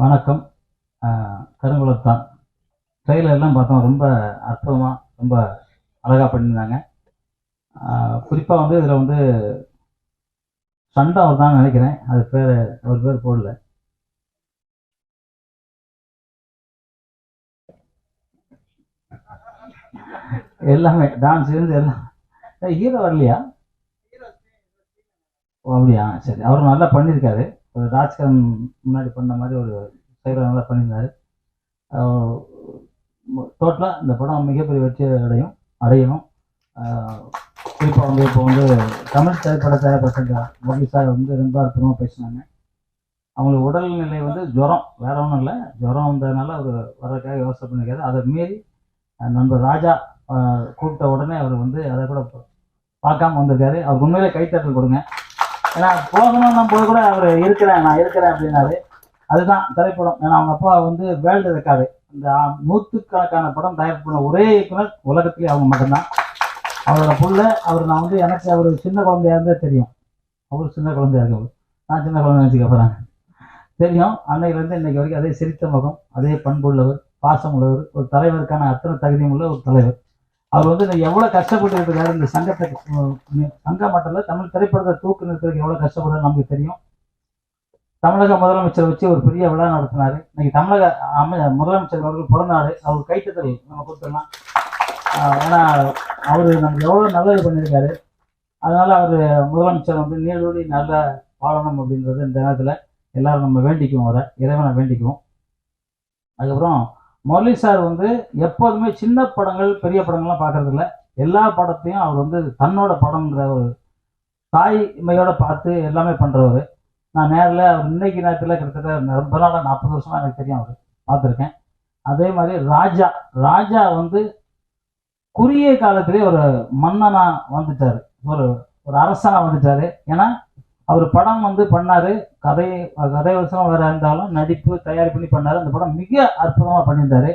வணக்கம். கருங்குளத்தான் ட்ரெயிலர்லாம் பார்த்தோம். ரொம்ப அற்புதமாக ரொம்ப அழகாக பண்ணியிருந்தாங்க. குறிப்பாக வந்து இதில் வந்து சண்டை அவர் தான் நினைக்கிறேன். அது பேர் ஒரு பேர் போடல. எல்லாமே டான்ஸ் இருந்து எல்லாம். ஹீரோ வரலையா? ஓ அப்படியா? சரி அவர் நல்லா பண்ணியிருக்காரு. ஒரு ராஜ்கரன் முன்னாடி பண்ண மாதிரி ஒரு சைடில் நல்லா பண்ணியிருந்தார். டோட்டலாக இந்த படம் மிகப்பெரிய வெற்றி அடையும் அடையணும். குறிப்பாக வந்து இப்போ வந்து தமிழ் திரைப்பட தயாரிப்பாளர் மோடி சார் வந்து ரொம்ப அற்புதமாக பேசினாங்க. அவங்களுக்கு உடல்நிலை வந்து ஜுரம் வேற ஒன்றும் இல்லை. ஜுரம் வந்ததுனால அவர் வர்றதுக்காக யோசனை பண்ணியிருக்காரு. அதை மீறி நண்பர் ராஜா கூப்பிட்ட உடனே அவர் வந்து அதை கூட பார்க்காம வந்திருக்காரு. அவர் உண்மையிலே கைத்தட்டல் கொடுங்க. ஏன்னா போகணும் போது கூட அவர் இருக்கிறேன் நான் இருக்கிறேன் அப்படின்னாரு. அதுதான் திரைப்படம். ஏன்னா அவங்க அப்பா வந்து வேர்ல்டு ரெக்கார்டு. இந்த நூற்றுக்கணக்கான படம் தயார் பண்ண ஒரே இயக்குனர் உலகத்திலே அவங்க மட்டும்தான். அவரோட புள்ள அவர் நான் வந்து எனக்கு அவர் சின்ன குழந்தையா இருந்தே தெரியும். அவர் சின்ன குழந்தையா இருக்கு நான் சின்ன குழந்தை நினச்சிக்க போகிறேன் தெரியும். அன்னையிலேருந்து இன்னைக்கு வரைக்கும் அதே சிரித்த முகம் அதே பண்புள்ளவர் பாசம் உள்ளவர் ஒரு தலைவருக்கான அத்தனை தகுதியும் உள்ள ஒரு தலைவர். அவர் வந்து நான் எவ்வளோ கஷ்டப்பட்டு இருக்காரு இந்த சங்கத்தை சங்க சங்கம் மட்டும் இல்லை தமிழ் திரைப்படத்தை தூக்கு நிறுத்துறதுக்கு எவ்வளோ கஷ்டப்படுறது நமக்கு தெரியும். தமிழக முதலமைச்சர் வச்சு ஒரு பெரிய விழா நடத்தினாரு. இன்னைக்கு தமிழக அமை முதலமைச்சர் அவர்கள் பிறந்தாரு. அவர் கைத்தத்தல் நம்ம கொடுத்துடலாம். ஆஹ் ஏன்னா அவர் நமக்கு எவ்வளோ நல்லது பண்ணியிருக்காரு. அதனால அவர் முதலமைச்சர் வந்து நீடூழி நல்ல வாழணும் அப்படின்றது இந்த நேரத்தில் எல்லாரும் நம்ம வேண்டிக்குவோம் வர இறைவனை வேண்டிக்குவோம். அதுக்கப்புறம் முரளி சார் வந்து எப்போதுமே சின்ன படங்கள் பெரிய படங்கள்லாம் பார்க்கறது எல்லா படத்தையும் அவர் வந்து தன்னோட படம்ங்கிற ஒரு தாய்மையோட பார்த்து எல்லாமே பண்ணுறவர் நான் நேரில் அவர் இன்னைக்கு நேரத்தில் கிட்டத்தட்ட ரொம்ப நாளாக நாற்பது வருஷமாக எனக்கு தெரியும் அவர். பார்த்துருக்கேன். அதே மாதிரி ராஜா ராஜா வந்து குறுகிய காலத்திலே ஒரு மன்னனாக வந்துட்டாரு. ஒரு ஒரு அரசனாக வந்துட்டார். ஏன்னா அவர் படம் வந்து பண்ணாரு. கதை கதை வசனம் வேற இருந்தாலும் நடிப்பு தயார் பண்ணி பண்ணாரு. அந்த படம் மிக அற்புதமா பண்ணியிருந்தாரு.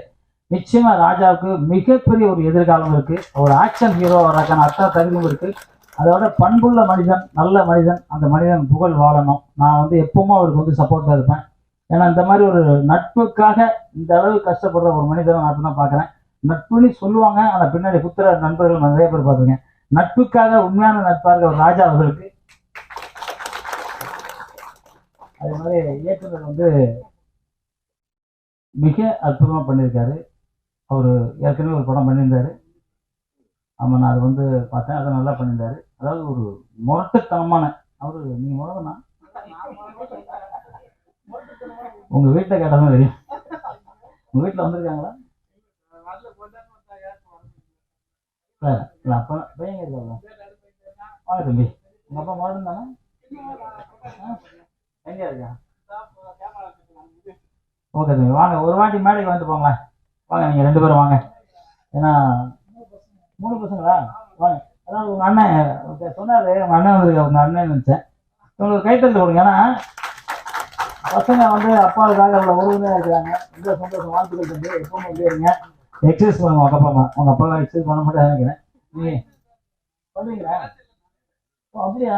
நிச்சயமா ராஜாவுக்கு மிகப்பெரிய ஒரு எதிர்காலம் இருக்கு. ஒரு ஆக்ஷன் ஹீரோ வரக்கான அத்தனை தகுதியும் இருக்கு. அதோட பண்புள்ள மனிதன் நல்ல மனிதன் அந்த மனிதன் புகழ் வாழணும். நான் வந்து எப்பவுமே அவருக்கு வந்து சப்போர்ட்டாக இருப்பேன். ஏன்னா இந்த மாதிரி ஒரு நட்புக்காக இந்த அளவு கஷ்டப்படுற ஒரு மனிதனை நான் தான் பார்க்குறேன். நட்புன்னு சொல்லுவாங்க. ஆனால் பின்னாடி குத்துற நண்பர்கள் நிறைய பேர் பார்த்துருக்கேன். நட்புக்காக உண்மையான நட்பாக ஒரு ராஜா அவர்களுக்கு அதே மாதிரி இயக்குனர் வந்து மிக அற்புதமாக பண்ணியிருக்காரு. அவர் ஏற்கனவே ஒரு படம் பண்ணியிருந்தாரு. ஆமாம் நான் அது வந்து பார்த்தேன். அதை நல்லா பண்ணியிருந்தாரு. அதாவது ஒரு முரட்டுத்தனமான அவர் நீங்கள் முரடனா? உங்கள் வீட்டில் கேட்டாலும் தெரியும் உங்கள் வீட்டில் வந்திருக்காங்களா? சார் இல்லை அப்பா பையன் இருக்காங்களா வாங்க தம்பி. உங்கள் அப்பா முரடன் தானே எங்கே இருக்கா? ஓகே தம்பி வாங்க ஒரு வாட்டி மேடைக்கு வந்து போங்களேன். வாங்க நீங்கள் ரெண்டு பேரும் வாங்க. ஏன்னா மூணு பசங்களா? வாங்க. அதான் உங்கள் அண்ணன் சொன்னார். உங்கள் அண்ணன் வந்திருக்க உங்கள் அண்ணன் நினச்சேன். உங்களுக்கு கைத்தறி கொடுங்க. ஏன்னா பசங்க வந்து அப்பாவுக்காக அவ்வளோ உறவுதான் இருக்கிறாங்க. ரொம்ப சந்தோஷம். வாழ்த்துக்கள் தம்பி. எப்பவும் வந்து இருங்க. எக்ஸசைஸ் பண்ணுங்க உங்கள் அப்பா அம்மா. உங்கள் அப்பா எக்ஸசைஸ் பண்ண மாட்டேன் நினைக்கிறேன். நீ பண்ணுவீங்களா? ஓ அப்படியா?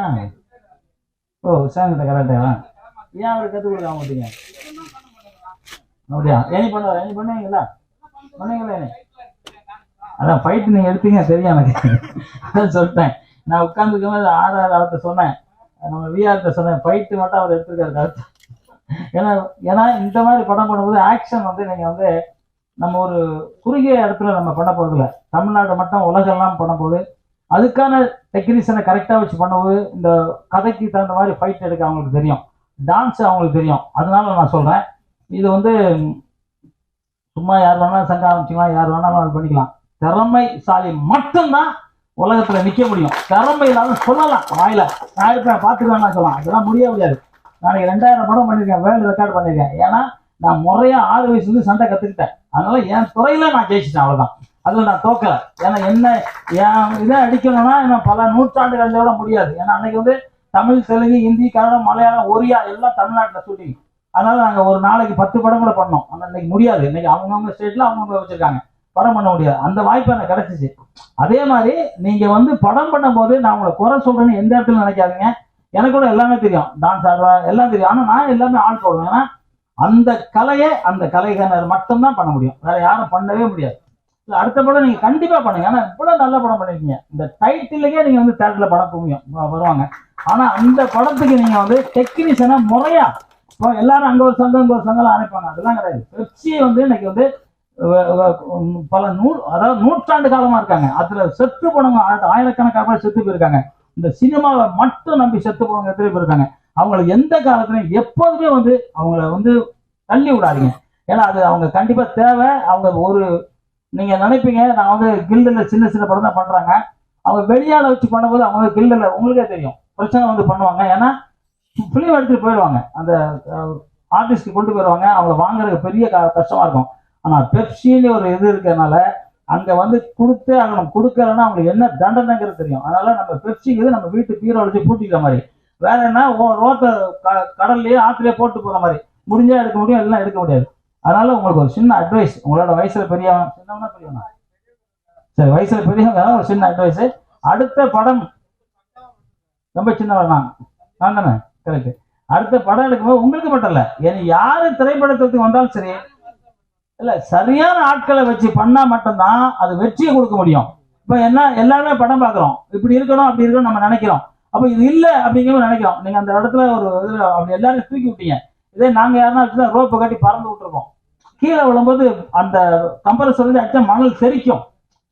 ஓ உஷாங்கிட்ட கரெக்டா? ஏன் அவரை கற்றுக் கொடுக்க மாட்டீங்க? அப்படியா? ஏனி பண்ணுவார் ஏனி பண்ணுவீங்களா பண்ணுவீங்களா என்ன அதான் ஃபைட் நீங்கள் எடுத்தீங்க சரியா எனக்கு? அதான் சொல்லிட்டேன். நான் உட்காந்துருக்கும் போது ஆதார் அவர்கிட்ட சொன்னேன். நம்ம விஆர்கிட்ட சொன்னேன். ஃபைட்டு மட்டும் அவர் எடுத்திருக்காரு கருத்து. ஏன்னா ஏன்னா இந்த மாதிரி படம் பண்ணும்போது ஆக்ஷன் வந்து நீங்கள் வந்து நம்ம ஒரு குறுகிய இடத்துல நம்ம பண்ண போகிறதில்ல தமிழ்நாடு மட்டும் உலகெல்லாம் பண்ணும்போது அதுக்கான டெக்னீஷியனை கரெக்டாக வச்சு பண்ணும்போது இந்த கதைக்கு தகுந்த மாதிரி ஃபைட் எடுக்க அவங்களுக்கு தெரியும். டான்ஸ் அவங்களுக்கு தெரியும். அதனால நான் சொல்கிறேன் இது வந்து சும்மா யார் வேணாலும் சங்கம் ஆரம்பிச்சிக்கலாம் யார் வேணாலும் பண்ணிக்கலாம். திறமைசாலி மட்டும்தான் உலகத்தில் நிற்க முடியும். திறமை இல்லாமல் சொல்லலாம். வாயில நான் இருப்பேன் பார்த்துக்கலாம் சொல்லலாம். அதெல்லாம் முடிய முடியாது. நாளைக்கு ரெண்டாயிரம் படம் பண்ணியிருக்கேன் வேர்ல்டு ரெக்கார்ட் பண்ணியிருக்கேன் ஏன்னா நான் முறையாக ஆறு வயசுலேருந்து சண்டை கற்றுக்கிட்டேன் அதனால என் துறையில் நான் ஜெயிச்சிட்டேன் அவ்வளோதான் அதில் நான் தோக்கலை. ஏன்னா என்ன என் இதை அடிக்கணும்னா என்ன பல நூற்றாண்டுகளோட முடியாது. ஏன்னா அன்னைக்கு வந்து தமிழ் தெலுங்கு ஹிந்தி கன்னடம் மலையாளம் ஒரியா எல்லாம் தமிழ்நாட்டில் ஷூட்டிங் அதனால நாங்கள் ஒரு நாளைக்கு பத்து படம் கூட பண்ணோம். ஆனால் இன்னைக்கு முடியாது. இன்னைக்கு அவங்கவுங்க ஸ்டேட்ல அவங்கவுங்க வச்சிருக்காங்க. படம் பண்ண முடியாது. அந்த வாய்ப்பு எனக்கு கிடைச்சிச்சு. அதே மாதிரி நீங்க வந்து படம் பண்ணும்போது நான் உங்களை குறை சொல்றேன்னு எந்த இடத்துல நினைக்காதீங்க. எனக்கு கூட எல்லாமே தெரியும். டான்ஸ் ஆடுறேன் எல்லாம் தெரியும். ஆனால் நான் எல்லாமே ஆள் போடுவேன். ஏன்னா அந்த கலையை அந்த கலைஞர் மட்டும்தான் பண்ண முடியும். வேற யாரும் பண்ணவே முடியாது. அடுத்த படம் நீங்க கண்டிப்பா பண்ணுங்க. ஆனா இவ்வளவு நல்ல படம் பண்ணிருக்கீங்க. இந்த டைட்டிலுக்கே நீங்க வந்து தேட்டர்ல படம் முடியும் வருவாங்க. ஆனா அந்த படத்துக்கு நீங்க வந்து டெக்னீஷியனா முறையா இப்போ எல்லாரும் அங்க ஒரு சங்கம் இங்க ஒரு சங்கம் அனுப்பாங்க அதெல்லாம் கிடையாது. பெப்சி வந்து இன்னைக்கு வந்து பல நூ அதாவது நூற்றாண்டு காலமா இருக்காங்க. அதுல செத்து போனவங்க ஆயிர- ஆயிரக்கணக்கான பேர் செத்து போயிருக்காங்க. இந்த சினிமாவை மட்டும் நம்பி செத்து போனவங்க எத்தனை போயிருக்காங்க அவங்களை எந்த காலத்துலையும் எப்போதுமே வந்து அவங்கள வந்து தள்ளி விடாதீங்க. ஏன்னா அது அவங்க கண்டிப்பா தேவை. அவங்க ஒரு நீங்க நினைப்பீங்க நான் வந்து கில்டில் சின்ன சின்ன படம் தான் பண்றாங்க. அவங்க வெளியால வச்சு பண்ணும்போது அவங்க வந்து கில்டில் உங்களுக்கே தெரியும். பிரச்சனை வந்து பண்ணுவாங்க. ஏன்னா ஃபிலிம் எடுத்துட்டு போயிடுவாங்க. அந்த ஆர்டிஸ்ட் கொண்டு போயிடுவாங்க. அவங்க வாங்குறதுக்கு பெரிய க- கஷ்டமா இருக்கும். ஆனா பெப்சின்னு ஒரு இது இருக்கிறதுனால அங்க வந்து கொடுத்தே ஆகணும். கொடுக்கலன்னா அவங்களுக்கு என்ன தண்டனைங்கிறது தெரியும். அதனால நம்ம பெப்சிங்கிறது நம்ம வீட்டு பீரோ வச்சு பூட்டிக்கிற மாதிரி. வேற என்ன ஓ- கடல்லையே க- போட்டு போற மாதிரி. முடிஞ்சா எடுக்க முடியும் இல்லைன்னா எடுக்க முடியாது. அதனால உங்களுக்கு ஒரு சின்ன அட்வைஸ் உங்களோட வயசுல பெரியவன் சின்னவனா பெரியவனா? சரி வயசுல பெரியவங்க ஒரு சின்ன அட்வைஸ் அடுத்த படம் ரொம்ப சின்னவன் நான். நான் தானே? கரெக்ட் அடுத்த படம் எடுக்கும்போது உங்களுக்கு மட்டும் இல்ல ஏன்னா யாரு திரைப்படத்துக்கு வந்தாலும் சரி இல்ல சரியான ஆட்களை வச்சு பண்ணா மட்டும்தான் அது வெற்றியை கொடுக்க முடியும். இப்ப என்ன எல்லாருமே படம் பார்க்குறோம். இப்படி இருக்கணும் அப்படி இருக்கணும் நம்ம நினைக்கிறோம். அப்ப இது இல்ல அப்படிங்கிறது நினைக்கிறோம். நீங்க அந்த இடத்துல ஒரு இதுல அப்படி எல்லாரும் தூக்கி விட்டீங்க. இதே நாங்க யாருன்னா ரோப்பை கட்டி பறந்து விட்டுருக்கோம். கீழே விழும்போது அந்த கம்பரசர் வந்து அடிச்சா மணல் செரிக்கும்.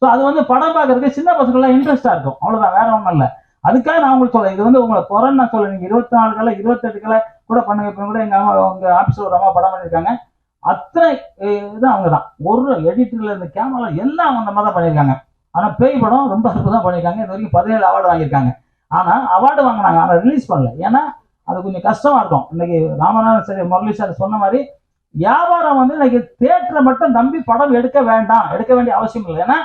ஸோ அது வந்து படம் பார்க்கறதுக்கு சின்ன பசங்களாம் இன்ட்ரெஸ்டாக இருக்கும். அவ்வளோதான் வேற ஒன்றும் இல்லை. அதுக்காக நான் உங்களுக்கு சொல்றேன். இது வந்து உங்களை குறைன்னு நான் சொல்ல இருபத்தி நாலு கலை இருபத்தெட்டு கலை கூட பண்ணுங்க. இப்போ கூட எங்க அம்மா உங்க ஆஃபீஸில் ஒரு அம்மா படம் பண்ணியிருக்காங்க. அத்தனை இதுதான் இது அவங்க தான் ஒரு எடிட்டர்ல இருந்து கேமரா எல்லாம் அவங்க அந்த மாதிரி தான் பண்ணியிருக்காங்க. ஆனால் பேய் படம் ரொம்ப அற்புதம் பண்ணியிருக்காங்க. இது வரைக்கும் பதினேழு அவார்டு வாங்கியிருக்காங்க. ஆனால் அவார்டு வாங்கினாங்க ஆனால் ரிலீஸ் பண்ணல. ஏன்னா அது கொஞ்சம் கஷ்டமாக இருக்கும். இன்னைக்கு ராமநாதன் சரி முரளி சார் சொன்ன மாதிரி வியாபாரம் வந்து இன்னைக்கு தேட்டரை மட்டும் நம்பி படம் எடுக்க வேண்டாம். எடுக்க வேண்டிய அவசியம் இல்லை. ஏன்னா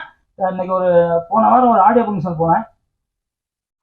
இன்னைக்கு ஒரு போன வாரம் ஒரு ஆடியோ ஃபங்க்ஷன் போனேன்.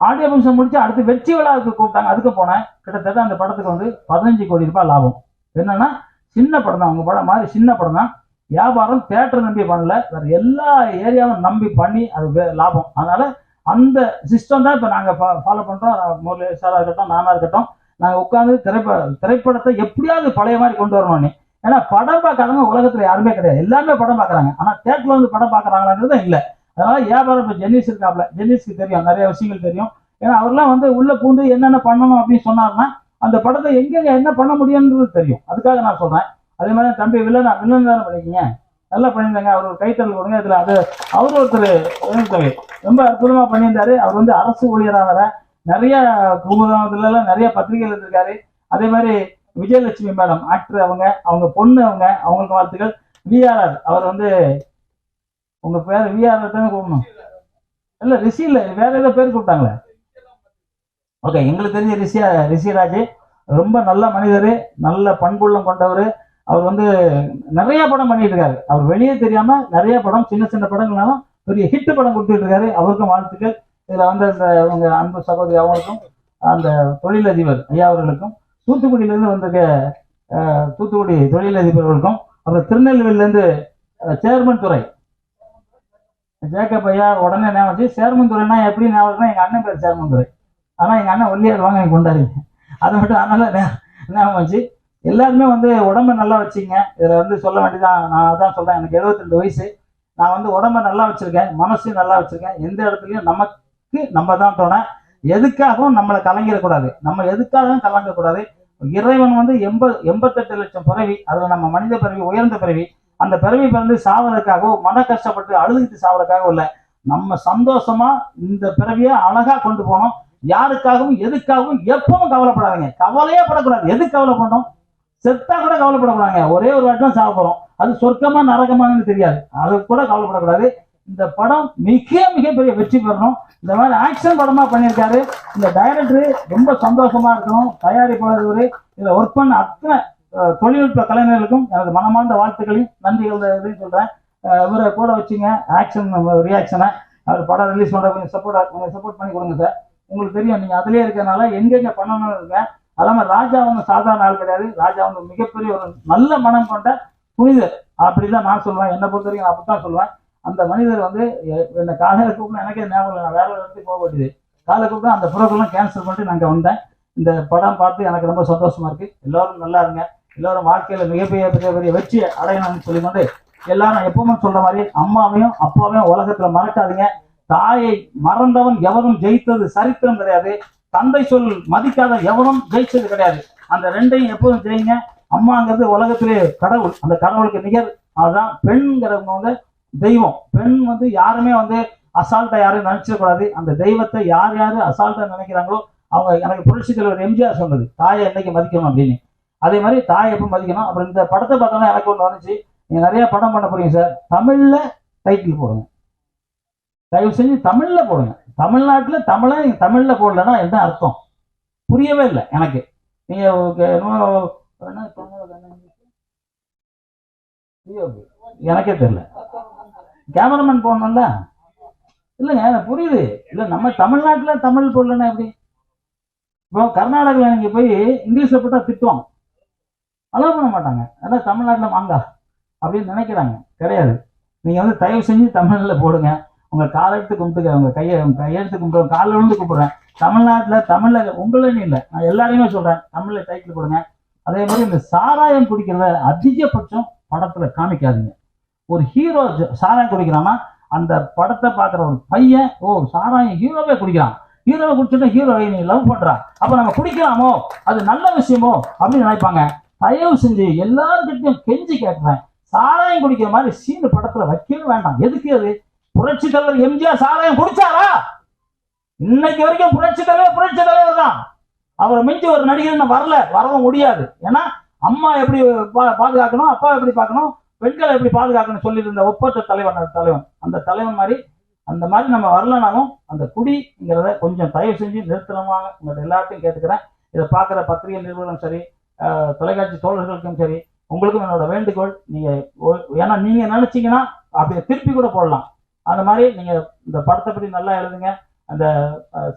ஆடியோ ஃபங்க்ஷன் முடிச்சு அடுத்து வெற்றி விழாவுக்கு கூப்பிட்டாங்க. அதுக்கு போனேன். கிட்டத்தட்ட அந்த படத்துக்கு வந்து பதினஞ்சு கோடி ரூபாய் லாபம். என்னன்னா சின்ன படம் தான். அவங்க படம் மாதிரி சின்ன படம் தான். வியாபாரம் தேட்டர் நம்பி பண்ணல. வேற எல்லா ஏரியாவும் நம்பி பண்ணி அது லாபம். அதனால அந்த சிஸ்டம் தான் இப்போ நாங்கள் ஃபாலோ பண்ணுறோம் முரளி சாராக இருக்கட்டும் நானாக இருக்கட்டும். நாங்கள் உட்காந்து திரைப்ப திரைப்படத்தை எப்படியாவது பழைய மாதிரி கொண்டு வரணும்னு ஏன்னா படம் பார்க்காதவங்க உலகத்தில் யாருமே கிடையாது. எல்லாருமே படம் பார்க்குறாங்க. ஆனால் தேட்டர்ல வந்து படம் பார்க்குறாங்களாங்கிறது இல்லை. அதனால வியாபாரம் இப்போ ஜென்னிஸ் இருக்காப்ல ஜென்னிஸ்க்கு தெரியும் நிறைய விஷயங்கள் தெரியும். ஏன்னா அவர்லாம் வந்து உள்ள பூந்து என்னென்ன பண்ணணும் அப்படின்னு சொன்னாருன்னா அந்த படத்தை எங்கெங்க என்ன பண்ண முடியும்ன்றது தெரியும். அதுக்காக நான் சொல்றேன். அதே மாதிரி தம்பி வில்லன் வில்லன் தானே பண்ணிருக்கீங்க நல்லா பண்ணியிருந்தாங்க. அவர் ஒரு கைத்தல் கொடுங்க. இதுல அது அவர் ஒருத்தர் ரொம்ப அற்புதமா பண்ணியிருந்தாரு. அவர் வந்து அரசு ஊழியராக நிறைய குமுதத்துல எல்லாம் நிறைய பத்திரிகைகள் இருந்திருக்காரு அதே மாதிரி விஜயலட்சுமி மேடம் ஆக்டர் அவங்க அவங்க பொண்ணு அவங்க அவங்களுக்கு வாழ்த்துக்கள். விஆர்ஆர் அவர் வந்து உங்க பேர் விஆர்ஆர் தானே கூப்பிடணும்? இல்ல ரிஷி இல்ல வேற ஏதோ பேர் கூப்பிட்டாங்களே. ஓகே எங்களுக்கு தெரிஞ்ச ரிஷியா ரிஷிராஜ் ரொம்ப நல்ல மனிதர் நல்ல பண்புள்ளம் கொண்டவர். அவர் வந்து நிறைய படம் பண்ணிட்டு இருக்காரு. அவர் வெளியே தெரியாம நிறைய படம் சின்ன சின்ன படங்கள்னாலும் பெரிய ஹிட் படம் கொடுத்துட்டு இருக்காரு. அவருக்கும் வாழ்த்துக்கள். இதுல வந்து அந்த உங்க அன்பு சகோதரி அவங்களுக்கும் அந்த தொழிலதிபர் ஐயா அவர்களுக்கும். தூத்துக்குடியிலேருந்து வந்திருக்க தூத்துக்குடி தொழிலதிபர்களுக்கும் அப்புறம் திருநெல்வேலியிலேருந்து சேர்மன் துறை. ஜேக்கப் ஐயா உடனே ஞாபகம் வச்சு சேர்மன் துறைனா எப்படி ஞாபகம் எங்கள் அண்ணன் பேர் சேர்மன் துறை. ஆனால் எங்கள் அண்ணன் ஒல்லியார் வாங்க எனக்கு கொண்டாடுங்க அதை மட்டும் அதனால் ஞா- ஞாபகம் வச்சு எல்லாருமே வந்து உடம்ப நல்லா வச்சுங்க. இதில் வந்து சொல்ல வேண்டியதான் நான் அதான் சொல்கிறேன் எனக்கு 72 வயசு. நான் வந்து உடம்ப நல்லா வச்சுருக்கேன். மனசையும் நல்லா வச்சுருக்கேன். எந்த இடத்துலையும் நமக்கு நம்ம தான் தோணை எதுக்காகவும் நம்மளை கலங்கிடக்கூடாது. நம்ம எதுக்காகவும் கலங்கக்கூடாது. இறைவன் வந்து எண்பது எண்பத்தெட்டு லட்சம் பிறவி அதுல நம்ம மனித பிறவி உயர்ந்த பிறவி அந்த பிறவி பிறந்து சாவதற்காகவோ மன கஷ்டப்பட்டு அழுதுகிட்டு சாவதற்காகவும் இல்லை நம்ம சந்தோஷமா இந்த பிறவியை அழகா கொண்டு போனோம். யாருக்காகவும் எதுக்காகவும் எப்பவும் கவலைப்படாதீங்க. கவலையே படக்கூடாது. எதுக்கு கவலைப்படணும்? செத்தா கூட கவலைப்படக்கூடாதுங்க. ஒரே ஒரு வாட்டி தான் சாக போறோம். அது சொர்க்கமா நரகமானு தெரியாது. அது கூட கவலைப்படக்கூடாது. இந்த படம் மிக மிகப்பெரிய வெற்றி பெறணும். இந்த மாதிரி ஆக்ஷன் படமா பண்ணியிருக்காரு. இந்த டைரக்டர் ரொம்ப சந்தோஷமா இருக்கணும். தயாரிப்பாளர் இவரு. ஒர்க் பண்ண அத்தனை தொழில்நுட்ப கலைஞர்களுக்கும் எனது மனமார்ந்த வாழ்த்துக்களையும் நன்றிகள் இதையும் சொல்றேன். இவரை கூட வச்சுங்க. ஆக்ஷன் ரியாக்ஷனை அவர் படம் ரிலீஸ் பண்ற கொஞ்சம் சப்போர்ட் கொஞ்சம் சப்போர்ட் பண்ணி கொடுங்க சார் உங்களுக்கு தெரியும் நீங்க அதுலயே இருக்கிறனால எங்கெங்க பண்ணணும்னு இருக்கேன் அதாம ராஜா வந்து சாதாரண ஆள் கிடையாது. ராஜா வந்து மிகப்பெரிய ஒரு நல்ல மனம் கொண்ட புனிதர். அப்படிதான் நான் சொல்லுவேன் என்னை பொறுத்த வரைக்கும் நான் அப்படித்தான் சொல்லுவேன் அந்த மனிதர் வந்து என்னை காலையில கூப்பிட்டு எனக்கே ஞாபகம் நான் வேற ஒரு இடத்துக்கு போக வேண்டியது. காலையில கூப்பிட்டு அந்த புறக்கெல்லாம் கேன்சல் பண்ணிட்டு நாங்கள் வந்தேன். இந்த படம் பார்த்து எனக்கு ரொம்ப சந்தோஷமா இருக்கு. எல்லாரும் நல்லா இருங்க. எல்லாரும் வாழ்க்கையில மிகப்பெரிய பெரிய பெரிய வெற்றி அடையணும்னு சொல்லிக்கொண்டு எல்லாரும் எப்பவுமே சொல்ற மாதிரி அம்மாவையும் அப்பாவையும் உலகத்துல மறக்காதீங்க. தாயை மறந்தவன் எவரும் ஜெயித்தது சரித்திரம் கிடையாது. தந்தை சொல் மதிக்காத எவரும் ஜெயிச்சது கிடையாது. அந்த ரெண்டையும் எப்போதும் ஜெயிங்க. அம்மாங்கிறது உலகத்திலே கடவுள். அந்த கடவுளுக்கு நிகர். அதுதான் பெண்ங்கிறவங்க வந்து தெய்வம். பெண் வந்து யாருமே வந்து அசால்ட்டா யாரும் நினைச்சிடக்கூடாது அந்த தெய்வத்தை யார் யாரு அசால்ட்டா நினைக்கிறாங்களோ அவங்க எனக்கு புரட்சி தலைவர் எம்ஜிஆர் சொன்னது தாயை என்னைக்கு மதிக்கணும்? அப்படின்னு. அதே மாதிரி தாயை எப்போ மதிக்கணும்? அப்புறம் இந்த படத்தை பார்த்தோன்னா எனக்கு ஒன்று வந்துச்சு. நீங்க நிறைய படம் பண்ண போறீங்க சார். தமிழ்ல டைட்டில் போடுங்க. தயவு செஞ்சு தமிழ்ல போடுங்க. தமிழ்நாட்டுல தமிழை நீங்கள் தமிழ்ல போடலன்னா என்ன அர்த்தம்? புரியவே இல்லை எனக்கு. நீங்க உங்க- என்ன எனக்கே தெரியல. கேமராமேன் போடணும்ல? இல்லைங்க எனக்கு புரியுது. இல்லை நம்ம தமிழ்நாட்டில் தமிழ் போடலன்னா எப்படி? இப்போ கர்நாடகாவில் நீங்கள் போய் இங்கிலீஷில் போட்டால் திட்டுவாங்க. அலோவ் பண்ண மாட்டாங்க. அதான் தமிழ்நாட்டில் மாங்கா அப்படின்னு நினைக்கிறாங்க. கிடையாது. நீங்கள் வந்து தயவு செஞ்சு தமிழில் போடுங்க. உங்கள் காலெடுத்து கும்பிட்டுக்க உங்கள் கையை உங்கள் கையெழுத்து கும்பிட்டு காலில் விழுந்து கும்பிட்றேன். தமிழ்நாட்டில் தமிழில் உங்களுன்னு இல்லை. நான் எல்லாரையுமே சொல்கிறேன் தமிழில் டைட்டில் கொடுங்க அதே மாதிரி இந்த சாராயம் குடிக்கிறத அதிகபட்சம் படத்தில் காமிக்காதீங்க. ஒரு ஹீரோ சாராயம் குடிக்கிறான்னா அந்த படத்தை பார்க்குற ஒரு பையன் ஓ சாராயம் ஹீரோவே குடிக்கிறான். ஹீரோவை குடிச்சுட்டு ஹீரோவை நீ லவ் பண்ணுறா அப்போ நம்ம குடிக்கலாமோ? அது நல்ல விஷயமோ? அப்படின்னு நினைப்பாங்க. தயவு செஞ்சு எல்லாருக்கிட்டையும் கெஞ்சி கேட்குறேன் சாராயம் குடிக்கிற மாதிரி சீனு படத்தில் வைக்கவே வேண்டாம். எதுக்கு அது? புரட்சி தலைவர் எம்ஜிஆர் சாராயம் குடிச்சாரா? இன்னைக்கு வரைக்கும் புரட்சி தலைவர் புரட்சி தலைவர் தான். அவரை மிஞ்சி ஒரு நடிகர் இன்னும் வரல. வரவும் முடியாது. ஏன்னா அம்மா எப்படி பா- பாதுகாக்கணும்? அப்பா எப்படி பார்க்கணும்? பெண்களை எப்படி பாதுகாக்கணும்னு சொல்லியிருந்த இருந்த ஒப்பற்ற தலைவன் அந்த தலைவன். அந்த தலைவன் மாதிரி அந்த மாதிரி நம்ம வரலனாலும் அந்த குடிங்கிறத கொஞ்சம் தயவு செஞ்சு நிறுத்தணுமாக உங்கள்ட்ட எல்லாத்தையும் கேட்டுக்கிறேன். இதை பார்க்குற பத்திரிகை நிறுவனம் சரி தொலைக்காட்சி தோழர்களுக்கும் சரி உங்களுக்கும் என்னோட வேண்டுகோள் நீங்க ஏன்னா நீங்க நினைச்சீங்கன்னா அப்படியே திருப்பி கூட போடலாம். அந்த மாதிரி நீங்க இந்த படத்தை பற்றி நல்லா எழுதுங்க. அந்த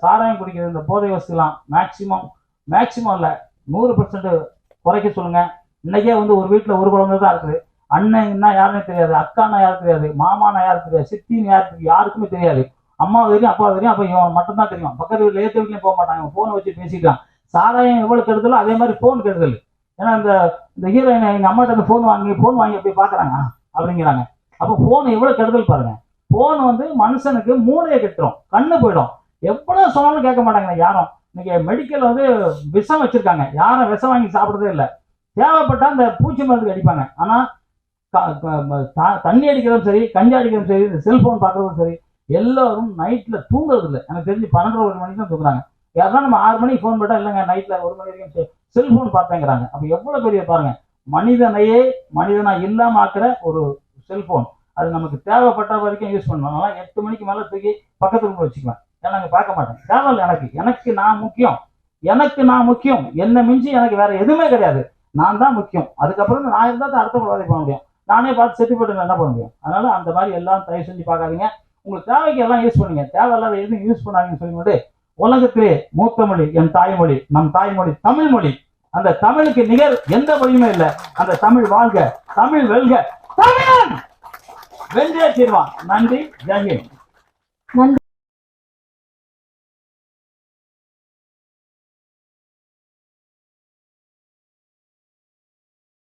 சாராயம் குடிக்கிற இந்த போதை வசதிலாம் மேக்சிமம் மேக்சிமம் இல்லை நூறு பர்சன்ட் குறைக்க சொல்லுங்க. இன்னைக்கே வந்து ஒரு வீட்டில் ஒரு குழந்தை தான் இருக்குது. அண்ணன்னா யாருன்னு தெரியாது அக்கானா யாரும் தெரியாது மாமானா யாரும் தெரியாது சித்தின்னு யாரு தெரியும் யாருக்குமே தெரியாது. அம்மா தெரியும் அப்பா தெரியும் அப்ப இவன் மட்டும் தான் தெரியும். பக்கத்து வீட்டில் ஏற்ற வீட்லயும் போக மாட்டாங்க இவன் ஃபோனை வச்சு பேசிக்கலாம் சாராயம் எவ்வளவு கெடுதலோ அதே மாதிரி ஃபோன் கெடுதல். ஏன்னா இந்த இந்த ஹீரோயின் எங்க அம்மாட்ட இருந்து ஃபோன் வாங்கி ஃபோன் வாங்கி போய் பாக்குறாங்க அப்படிங்கிறாங்க. அப்போ ஃபோன் எவ்வளவு கெடுதல் பாருங்க. ஃபோன் வந்து மனுஷனுக்கு மூளையை கெட்டுரும் கண்ணு போயிடும். எவ்வளவு சொன்னாலும் கேட்க மாட்டாங்க யாரும். இன்னைக்கு மெடிக்கல் வந்து விஷம் வச்சிருக்காங்க. யாரும் விஷம் வாங்கி சாப்பிடுறதே இல்லை. தேவைப்பட்டா அந்த பூச்சி மருந்து அடிப்பாங்க ஆனா தண்ணி அடிக்கிறதும் சரி கஞ்சி அடிக்கிறதும் சரி இந்த செல்போன் பார்க்கறதும் சரி எல்லோரும் நைட்டில் தூங்குறது இல்லை எனக்கு தெரிஞ்சு பன்னெண்டு ஒரு மணிக்கு தான் தூங்குறாங்க. யாருன்னா நம்ம ஆறு மணிக்கு ஃபோன் போட்டா இல்லைங்க நைட்டில் ஒரு மணி வரைக்கும் செல்போன் பார்த்தேங்கிறாங்க. அப்போ எவ்வளோ பெரிய பாருங்க மனிதனையே மனிதனாக இல்லாமல் ஆக்கிற ஒரு செல்போன் அது நமக்கு தேவைப்பட்ட வரைக்கும் யூஸ் பண்ணுவாங்க அதனால் எட்டு மணிக்கு மேலே தூக்கி பக்கத்து ரூம்ல வச்சுக்குவேன் ஏன்னா நாங்கள் பார்க்க மாட்டேன். தேவையில்லை எனக்கு. எனக்கு நான் முக்கியம். எனக்கு நான் முக்கியம். என்னை மிஞ்சி எனக்கு வேற எதுவுமே கிடையாது. நான் தான் முக்கியம். அதுக்கப்புறம் நான் இருந்தால் தான் அடுத்த வேலை பண்ண முடியும். நானே பார்த்து செட்டு போட்டு என்ன பண்ண முடியும் அதனால அந்த மாதிரி எல்லாம் தயவு செஞ்சு பார்க்காதீங்க. உங்களுக்கு தேவைக்கு எல்லாம் யூஸ் பண்ணுங்க. தேவையில்லாத எதுவும் யூஸ் பண்ணாதீங்கன்னு சொல்லிவிட்டு உலகத்திலே மூத்த மொழி என் தாய்மொழி நம் தாய்மொழி தமிழ் மொழி. அந்த தமிழுக்கு நிகர் எந்த மொழியுமே இல்லை. அந்த தமிழ் வாழ்க தமிழ் வெல்க. தமிழன்! வென்றே தீர்வான். நன்றி ஜெயஹிந்த் நன்றி.